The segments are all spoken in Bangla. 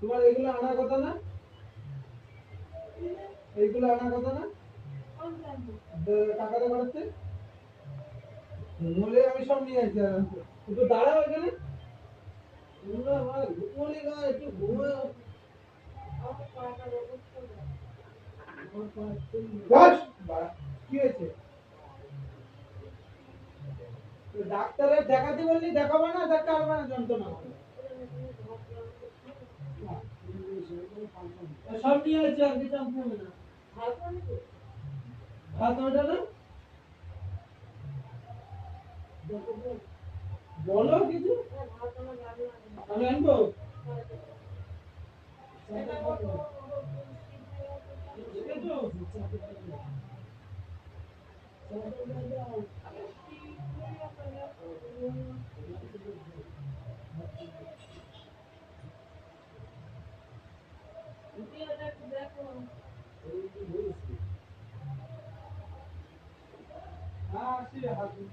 তোমার এইগুলো আনার কথা না। এইগুলো আনার কথা না টাকাটা বাড়াচ্ছে নলে আমি সব নিয়ে আসছি একটু দাঁড়াও এখানে একটু ঘুমে তো দেখাতে বললি দেখাবো না দেখা হবে না। যন্ত্রণা। সব নিয়ে আসছি আর কিছু হবে না। বলো কিছু। আমি আনব। Ah, sí, es así.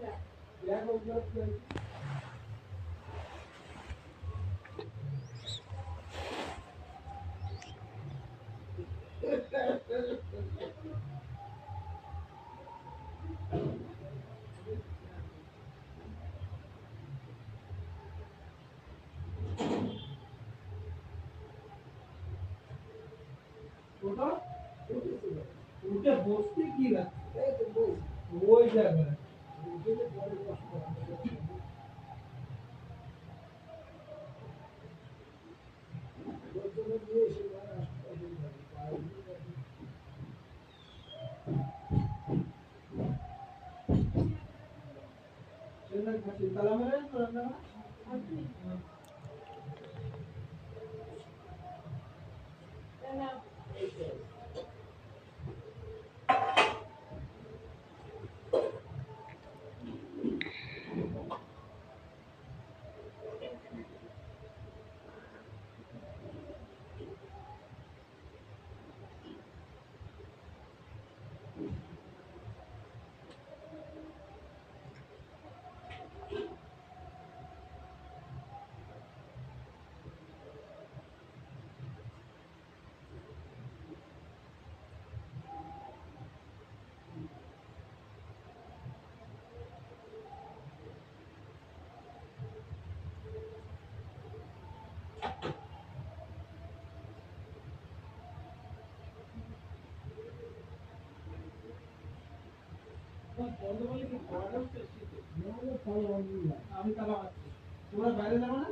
Ya, ya, ya, ya. উঠে বসতে কি ওই জায়গায়। সেটা খাচ্ছি তালা মেরে রান্না আমি তালা মারছি তোমরা বাইরে যাব না